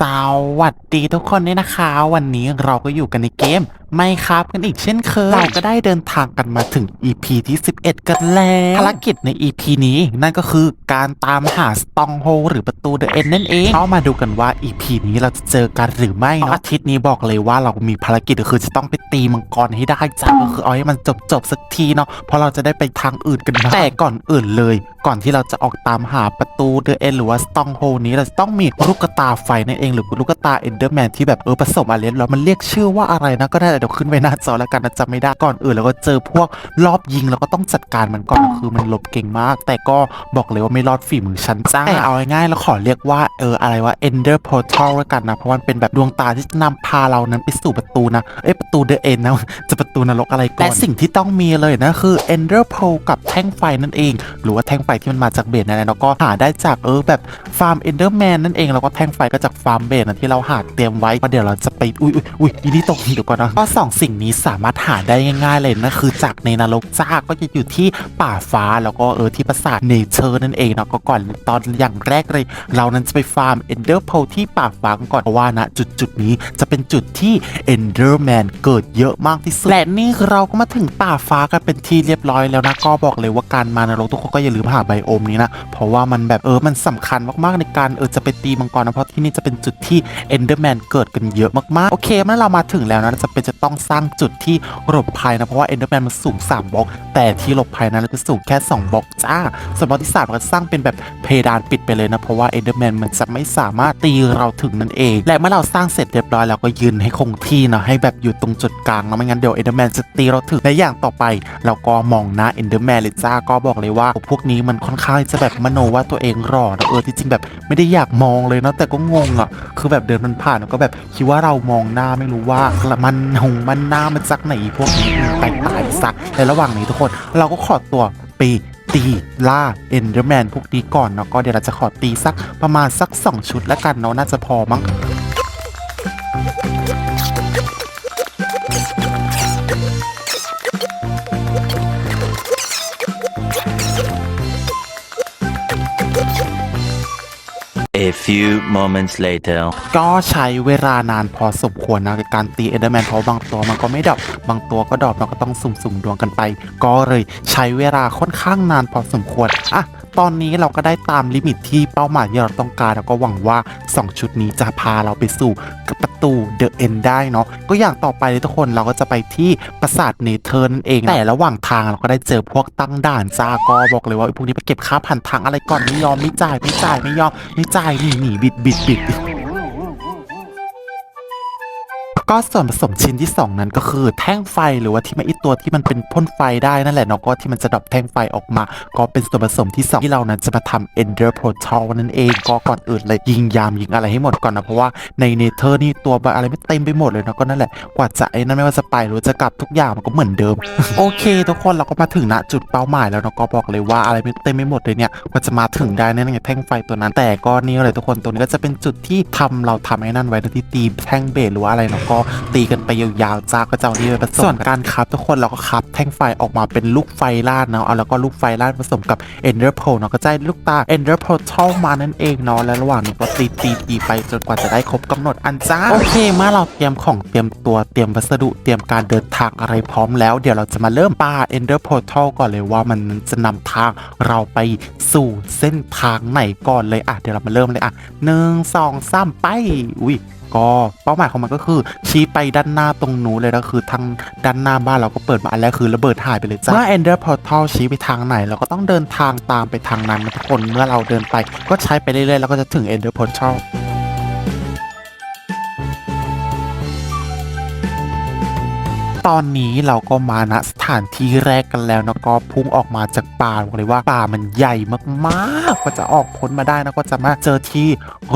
สวัสดีทุกคนด้วยนะคะ วันนี้เราก็อยู่กันในเกม ไม่ครับกันอีกเช่นเคยเราก็ได้เดินทางกันมาถึง EP ที่ 11 กันแล้วภารกิจใน EP นี้นั่นก็คือการตามหาสตองโฮหรือประตูเดอะเอ็นนั่นเองเอามาดูกันว่า EP นี้เราจะเจอกันหรือไม่เนาะอาทิตย์นี้บอกเลยว่าเรามีภารกิจก็คือจะต้องไปตีมังกรให้ได้จ้าก็คือเอาให้มันจบจบๆสักทีเนาะเพราะเราจะได้ไปทางอื่นกันบ้างแต่ก่อนอื่นเลย ก่อนที่เราจะออกตามหาประตูเดอะเอ็นหรือว่าสตองโฮนี้เราจะต้องมีลูกตาไฟนั่นเองหรือลูกตาเอนเดอร์แมนที่แบบเออผสมอะไรแล้วมันเรียกชื่อว่าอะไรนะก็ได้เดี๋ยวขึ้นไว้หน้าจอแล้วกันนะจำไม่ได้ก่อนอื่นเราก็เจอพวกรอบยิงแล้วก็ต้องจัดการมันก่อนคือมันหลบเก่งมาก แต่ก็บอกเลยว่าไม่รอดฝีมือฉันจ้าแต่เอาง่ายๆแล้วขอเรียกว่าเอออะไรว่า Ender Portal แล้วกันนะ เพราะมันเป็นแบบดวงตาที่จะนำพาเรานั้นไปสู่ประตูนะเอ้ยประตูเดอะเอ็นนะจะประตูนรกอะไรก่อนและสิ่งที่ต้องมีเลยนะคือ Ender Pearl กับแท่งไฟนั่นเอง หรือว่าแท่งไฟที่มันมาจากเบสนั่นแหละแล้วก็หาได้จากเออแบบฟาร์ม Enderman นั่นเองแล้วก็แท่งไฟก็จากฟาร์มเบสนะที่เราหาเตรียมไว้ก็เดี๋ยวเราจะไปอุ้ยอุ้ยอุ้ยอีนี่ตกเดี๋ยวก่อนนะก็สองสิ่งนี้สามารถหาได้ง่าย ๆ เลยนะคือจากในนรกจ้าก็จะอยู่ที่ป่าฟ้าแล้วก็เออที่ปราสาทเนเชอร์นั่นเองเนาะก็ก่อนตอนอย่างแรกเลย เรานั้นจะไปฟาร์ม Ender Pearl ที่ป่าฟ้าก่อนเพราะว่านะจุดจุดๆนี้จะเป็นจุดที่ Enderman เกิดเยอะมากที่สุดและนี่เราก็มาถึงป่าฟ้ากันเป็นที่เรียบร้อยแล้วนะก็บอกเลยว่าการมานรกทุกคนก็อย่าลืมหาไบโอมนี้นะเพราะว่ามันแบบเออมันสำคัญมากๆในการเออจะไปตีมังกรนะเพราะที่นี่จะเป็นจุดที่ Enderman เกิดกันเยอะมากๆโอเคเมื่อเรามาถึงแล้วนะจะเป็นจะต้องสร้างจุดที่หลบภัยนะ เพราะว่า Enderman มันสูง 3บล็อก แต่ที่หลบภัยนั้นจะสูงแค่ 2บล็อกจ้าส่วนบล็อกที่สามเราก็สร้างเป็นแบบเพดานปิดไปเลยนะ เพราะว่า Enderman มันจะไม่สามารถตีเราถึงนั่นเอง และเมื่อเราสร้างเสร็จเรียบร้อยเราก็ยืนให้คงที่นะให้แบบอยู่ตรงจุดกลางนะไม่งั้นเดี๋ยว Enderman จะตีเราถึงและอย่างต่อไป เราก็มองหน้า Enderman เลยจ้าก็บอกเลยว่าพวกนี้มันค่อนข้างจะแบบมโนว่าตัวเองหล่อนะเออที่จริงแบบไม่ได้อยากมองเลยนะแต่ก็งงอะคือแบบเดินมันผ่านแล้วก็แบบคิดว่าเรามองหน้าไม่รู้ว่ามันหงมันหน้ามันจากไหนพวกนี้ตายตายสักในระหว่างนี้ทุกคน เราก็ขอตัวไปตีล่าเอนเดอร์แมนพวกนี้ก่อนเนาะก็เดี๋ยวเราจะขอตีสักประมาณสัก 2 ชุดแล้วกันเนาะน่าจะพอมั้ง few moments later. ก็ใช้เวลานานพอสมควรนะการตีเอเดอร์แมนเพราะบางตัวมันก็ไม่ดรอปบางตัวก็ดรอปเราก็ต้องสุ่มๆดวงกันไป ก็เลยใช้เวลาค่อนข้างนานพอสมควรอะ ตอนนี้เราก็ได้ตามลิมิตที่เป้าหมายที่เราต้องการแล้วก็หวังว่า 2 ชุดนี้จะพาเราไปสู่ประตูเดอะเอ็นได้เนาะก็อย่างต่อไปเลยทุกคนเราก็จะไปที่ปราสาทเนเธอร์นั่นเอง แต่ระหว่างทางเราก็ได้เจอพวกตั้งด่านจ้าก็บอกเลยว่าพวกนี้ไปเก็บค่าผ่านทางอะไรก่อนไม่ยอมไม่จ่ายไม่จ่ายไม่ยอมไม่จ่ายหนีหนีบิดบิดบิด ก็ส่วนผสมชิ้นที่ 2 นั้นก็คือแท่งไฟหรือว่าที่มันอีตัวที่มันเป็นพ่นไฟได้นั่นแหละเนาะก็ที่มันจะดับแท่งไฟออกมา ก็เป็นส่วนผสมที่ 2 ที่เรานั้นจะมาทำ Ender Portal นั่นเองก็ก่อนอื่นเลยยิงยามยิงอะไรให้หมดก่อนนะเพราะว่าในเนเธอร์นี่ตัวอะไรไม่เต็มไปหมดเลยเนาะก็นั่นแหละกว่าจะไอ้นั่นไม่ว่าจะไปหรือจะกลับทุกอย่างมันก็เหมือนเดิม โอเค ทุกคนเราก็มาถึงณจุดเป้าหมายแล้วเนาะก็บอกเลยว่าอะไรไม่เต็มไปหมดเลยเนี่ยกว่าจะมาถึงได้นั่นไงแท่งไฟตัวนั้น แต่ก็นี่เลยทุกคนตรงนี้ก็จะเป็นจุดที่ทำเราทำไอ้นั่นไว้ที่ตีแท่งเบสหรือว่าอะไรเนาะก็ตีกันไปยาวๆจ้าก็จะเอานี่ไปผสมส่วนการคับทุกคนเราก็คับแท่งไฟออกมาเป็นลูกไฟลาดเนาะเอาแล้วก็ลูกไฟลาดผสมกับ Ender Pearl เนาะก็จะได้ลูกตา Ender Portal มานั่นเองเนาะและระหว่างนี้ก็ตีตีตีไปจนกว่าจะได้ครบกำหนดอันจ้าโอเคเมื่อเราเตรียมของเตรียมตัวเตรียมวัสดุเตรียมการเดินทางอะไรพร้อมแล้วเดี๋ยวเราจะมาเริ่มปา Ender Portal ก่อนเลยว่ามันจะนำทางเราไปสู่เส้นทางไหนก่อนเลยอะเดี๋ยวเรามาเริ่มเลยอะหนึ่งสองสามไปอุ้ย ก็เป้าหมายของมันก็คือ ชี้ไปด้านหน้าตรงนู้นเลยนะคือทางด้านหน้าบ้านเราก็เปิดมาอันแรกคือระเบิดหายไปเลยจ้าเมื่อ Ender Portal ชี้ไปทางไหน เราก็ต้องเดินทางตามไปทางนั้นทุกคนเมื่อเราเดินไป ก็ใช้ไปเรื่อยๆแล้วก็จะถึง Ender Portal ตอนนี้เราก็มาณสถานที่แรกกันแล้วนะก็พุ่งออกมาจากป่าบอกเลยว่าป่ามันใหญ่มากๆกว่าจะออกพ้นมาได้นะก็จะมาเจอที่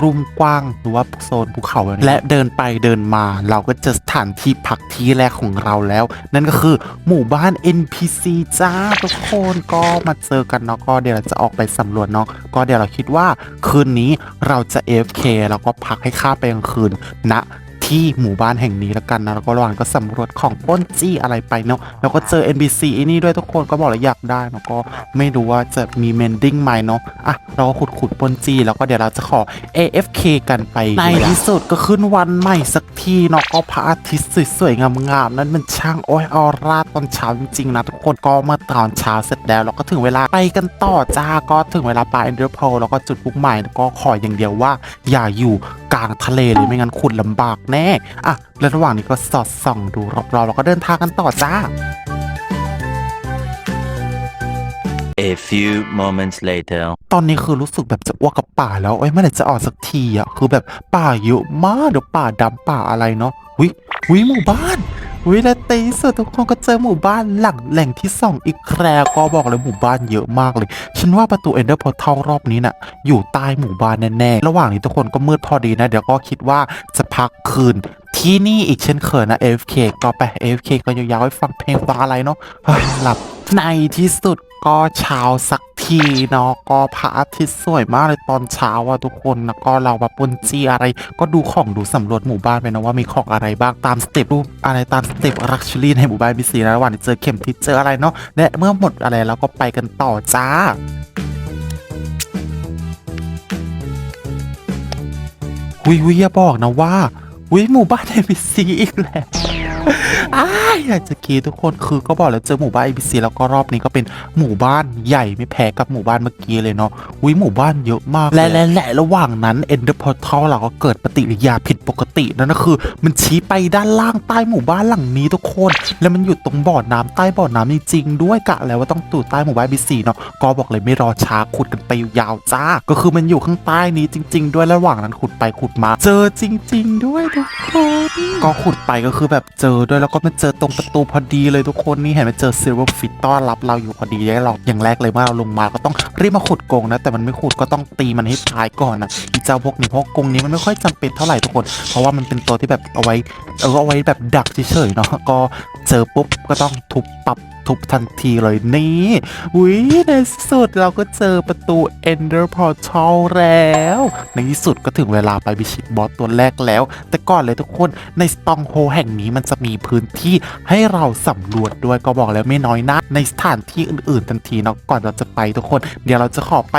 รุมกว้างหรือว่าโซนภูเขาและเดินไปเดินมาเราก็เจอสถานที่พักที่แรกของเราแล้ว นั่นก็คือหมู่บ้าน NPC จ้าทุกคนก็มาเจอกันเนาะก็เดี๋ยวเราจะออกไปสำรวจเนาะก็เดี๋ยวเราคิดว่าคืนนี้เราจะ FK แล้วก็พักให้ข้าไปกลางคืนณท ที่หมู่บ้านแห่งนี้แล้วกันนะแล้วก็ระหว่างก็สำรวจของป้นจี้อะไรไปเนาะแล้วก็เจอ NPC ไอ้นี่ด้วยทุกคนก็บอกเลยอยากได้เนาะก็ไม่รู้ว่าจะมีเมนดิ้งไหมเนาะอะเราก็ขุดขุดๆปล้นจี้แล้วก็เดี๋ยวเราจะขอ AFK กันไปในที่สุดก็ขึ้นวันใหม่สักทีเนาะก็พระอาทิตย์สวยๆงามๆนั้นมันช่างโอ้ยออร่าตอนเช้าจริงๆนะทุกคนก็มื่อตอนเช้าเสร็จแล้วเราก็ถึงเวลาไปกันต่อจ้าก็ถึงเวลาไปเอ็นเดอร์โพแล้วก็จุดปุ่มใหม่ก็ขออย่างเดียวว่า อย่าอยู่กลางทะเลเลยไม่งั้นขุดลำบากแน่อะแล้วระหว่างนี้ก็สอดส่องดูรอบๆแล้วก็เดินทางกันต่อจ้า A few moments later. ตอนนี้คือรู้สึกแบบจะอ้วกกับป่าแล้วเอ้ยเมื่อไหร่จะออกสักทีอะ คือแบบป่าเยอะมากเดี๋ยวป่าดำป่าอะไรเนาะวิวิหมู่บ้าน วิและตีสุดทุกคนก็เจอหมู่บ้านหลังแหล่งที่สองอีกแครก็บอกเลยหมู่บ้านเยอะมากเลย ฉันว่าประตูเอนเดอร์พอร์ทัลรอบนี้น่ะ อยู่ใต้หมู่บ้านแน่ๆ ระหว่างนี้ทุกคนก็มืดพอดีนะ เดี๋ยวก็คิดว่าจะพักคืนที่นี่อีกเช่นเคยนะ AFK ก็ไป AFK ก็ยาวๆให้ฟังเพลงฟังอะไรเนาะหลับในที่สุดก็เช้าสัก ทีเนาะก็พระอาทิตย์สวยมากเลยตอนเช้าอะทุกคนแล้วก็เราแบบปนจีอะไร ก็ดูของดูสำรวจหมู่บ้านไปนะว่ามีของอะไรบ้างตามสเต็ปรูปอะไรตามสเต็ปรักชูรี่ในหมู่บ้านมีสีนะระหว่างที่เจอเข็มทิศเจออะไรเนาะและเมื่อหมดอะไรแล้วก็ไปกันต่อจ้าหุยหุยอย่าบอกนะว่าหุยหมู่บ้าน ABC อีกแล้ว อ้ายอยากจะกรีดทุกคนคือก็บอกแล้วเจอหมู่บ้าน ABC แล้วก็รอบนี้ก็เป็นหมู่บ้านใหญ่ไม่แพ้กับหมู่บ้านเมื่อกี้เลยเนาะหุยหมู่บ้านเยอะมาก และและและระหว่างนั้น Ender Portal เราก็เกิดปฏิกิริยาผิดปกตินั่นก็คือ มันชี้ไปด้านล่างใต้หมู่บ้านหลังนี้ทุกคน แล้วมันอยู่ตรงบ่อน้ำใต้บ่อน้ำจริงๆด้วยกะแล้วว่าต้องตู่ใต้หมู่บ้าน ABC เนาะก็บอกเลยไม่รอช้าขุดกันไปยาวๆจ้า ก็คือมันอยู่ข้างใต้นี้จริง ๆ ด้วยระหว่างนั้นขุดไปขุดมา เจอจริง ๆ ด้วยทุกคนก็ขุดไปก็คือแบบเจอด้วยแล้วก็มาเจอตรงประตูพอดีเลยทุกคนนี่เห็นไหมเจอซิลเวอร์ฟิตต้อนรับเราอยู่พอดีแล้เราอย่างแรกเลยเมื่อเราลงมาก็ต้องรีบมาขุดกงนะ แต่มันไม่ขุดก็ต้องตีมันให้ตายก่อนนะอีเจ้าพวกนี้พวกกงนี้มันไม่ค่อยจำเป็นเท่าไหร่ทุกคน เพราะว่ามันเป็นตัวที่แบบเอาไว้เอาไว้แบบดักเฉยๆเนาะก็เจอปุ๊บก็ต้องทุบปับทุบทันทีเลยนี่อุ้ยในที่สุดเราก็เจอประตู Ender Portal แล้ว ในที่สุดก็ถึงเวลาไปบิชิตบอสตัวแรกแล้ว แต่ก่อนเลยทุกคนในสตองโฮแห่งนี้มันจะมีพื้นที่ให้เราสำรวจด้วยก็บอกแล้วไม่น้อยนะ ในสถานที่อื่นๆทันทีเนาะก่อนเราจะไปทุกคน เดี๋ยวเราจะขอไป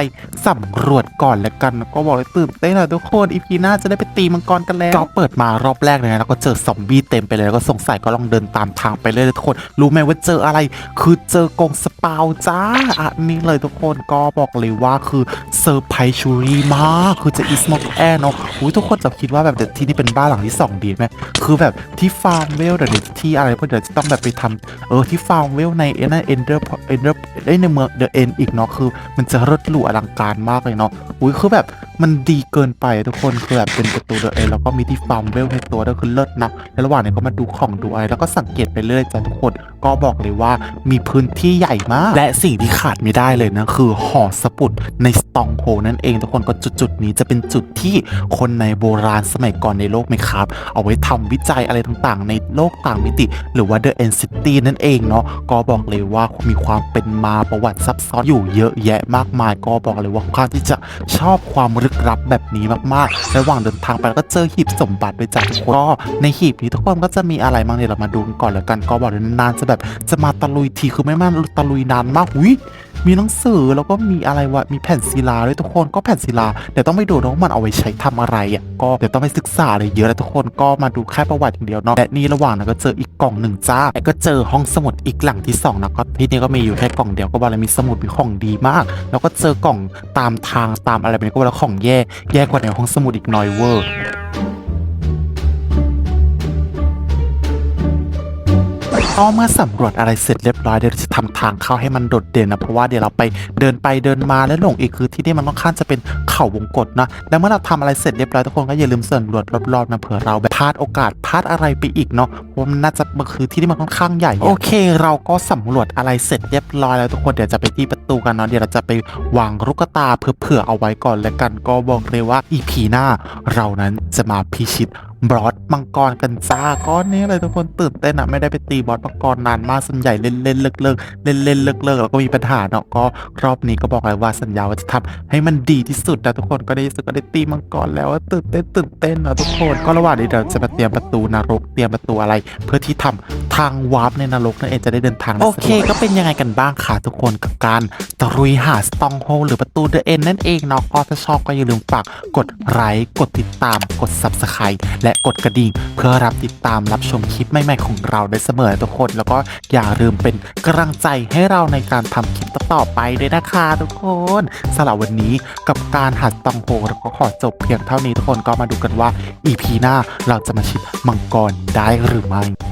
สำรวจก่อนแล้วกันก็บอกเลยตื่นเต้นนะทุกคนอีพีหน้าจะได้ไปตีมังกรกันแล้วก็เปิดมารอบแรกเลยนะแล้วก็เจอซอมบี้เต็มไปเลยแล้วก็สงสัยก็ลองเดินตามทางไปเลยทุกคน รู้ไหมว่าเจออะไรคือเจอกองสปาวจ้าอันนี้เลยทุกคนก็บอกเลยว่าคือเซอร์ไพรส์ชูรีมาก คือจะอีสมอกแอร์เนาะอุ้ยทุกคนจะคิดว่าแบบเดที่นี่เป็นบ้านหลังที่สองดีไหมคือแบบที่ฟาร์มเวลเดี๋ยวที่อะไรพวกเดี๋ยวจะต้องแบบไปทำเออที่ฟาร์มเวลในเอ็นเอ็นเดอร์เอ็นเดอร์ในเมืองเดอะเอ็นอีกเนาะคือ มันจะรดหรูอลังการมากเลยเนาะอุ้ยคือแบบมันดีเกินไปทุกคนคือแบบเป็นประตูเดอะเอแล้วก็มีที่ฟาร์มเวลในตัวด้วยคือเลิศนะแล้วระหว่างนี้ก็มาดูของดูอะไรแล้วก็สังเกตไปเรื่อยจ้ะทุกคนก็บอกเลยว่ามีพื้นที่ใหญ่มาก และสิ่งที่ขาดไม่ได้เลยนะคือหอสมุดในสตองโฮนั่นเอง ทุกคนก็จุดจุดๆนี้จะเป็นจุดที่คนในโบราณสมัยก่อนในโลกไหมครับ เอาไว้ทำวิจัยอะไรต่างๆ ในโลกต่างมิติ หรือว่า The End City นั่นเองเนาะก็บอกเลยว่ามีความเป็นมาประวัติซับซ้อนอยู่เยอะแยะมากมาย ก็บอกเลยว่าค่อนข้างที่จะชอบความลึกลับแบบนี้มากๆ ระหว่างเดินทางไปแล้วก็เจอหีบสมบัติไปจากทุกคนก็ในหีบนี้ทุกคนก็จะมีอะไรบ้างเนี่ยเรามาดูกันก่อนแล้วกันก็บอกเลยนานๆจะแบบจะมาตะลุยทีคือไม่มาตะลุยนานมากอุ้ยมีหนังสือแล้วก็มีอะไรวะมีแผ่นศิลาด้วยทุกคนก็แผ่นศิลาเดี๋ยวต้องไปดูนะว่ามันเอาไว้ใช้ทำอะไรอะก็เดี๋ยวต้องไปศึกษาอะไรเยอะแล้วทุกคนก็มาดูแค่ประวัติอย่างเดียวเนาะและนี่ระหว่างนั้นก็เจออีกกล่องหนึ่งจ้าแล้วก็เจอห้องสมุดอีกหลังที่สองนะก็ที่นี่ก็มีอยู่แค่กล่องเดียวก็บอกเลยมีสมุดมีของดีมาก แล้วก็เจอกล่องตามทางตามอะไรแบบนี้ก็บอกแล้วของแย่แย่กว่าในห้องสมุดอีกน่อยเวอร์ ก็เมื่อสำรวจอะไรเสร็จเรียบร้อยเดี๋ยวจะทำทางเข้าให้มันโดดเด่นนะเพราะว่าเดี๋ยวเราไปเดินไปเดินมาและหลงอีกคือที่นี่มันค่อนข้างจะเป็นเขาวงกตนะแล้วเมื่อเราทำอะไรเสร็จเรียบร้อยทุกคนก็อย่าลืมสำรวจรอบๆนะเผื่อเราแบบพลาดโอกาสพลาดอะไรไปอีกเนาะเพราะมันน่าจะมันคือที่นี่มันค่อนข้างใหญ่โอเค เราก็สำรวจอะไรเสร็จเรียบร้อยแล้วทุกคนเดี๋ยวจะไปที่ประตูกันเนาะเดี๋ยวเราจะไปวางลูกตาเผื่อเอาไว้ก่อนแล้วกันก็บอกเลยว่าอีพีหน้า เรานั้นจะมาพิชิต บอสมังกรกันจ้าก้อนนี้เลยทุกคนตื่นเต้นอะไม่ได้ไปตีบอสมังกรนานมากส่วนใหญ่เล่นเล่นเลิกเลิกเล่นเล่นเลิกเลิกแล้วก็มีปัญหาเนาะก็รอบนี้ก็บอกเลยว่าสัญญาว่าจะทำให้มันดีที่สุดนะทุกคนก็ได้สุดก็ได้ตีมังกรแล้วตื่นเต้นตื่นเต้นนะทุกคนก็ระหว่างนี้เดี๋ยวจะมาเตรียมประตูนรกเตรียมประตูอะไร เพื่อที่ทำทางวาร์ปในนรกนั่นเองจะได้เดินทางโอเค ก็เป็นยังไงกันบ้างค่ะทุกคนกับการตรุยหาสตองโฮหรือประตูเดอะเอ็นนั่นเองเนาะก็ถ้าชอบก็อย่าลืมฝากกดไลค์กดติดตามกด subscribe และกดกระดิ่ง เพื่อรับติดตามรับชมคลิปใหม่ๆของเราได้เสมอทุกคน แล้วก็อย่าลืมเป็นกำลังใจให้เราในการทำคลิปต่อๆไปด้วยนะคะทุกคนสำหรับวันนี้กับการหัดตองโฮเราก็ขอจบเพียงเท่านี้ทุกคนก็มาดูกันว่า EP หน้าเราจะมาชิดมังกรได้หรือไม่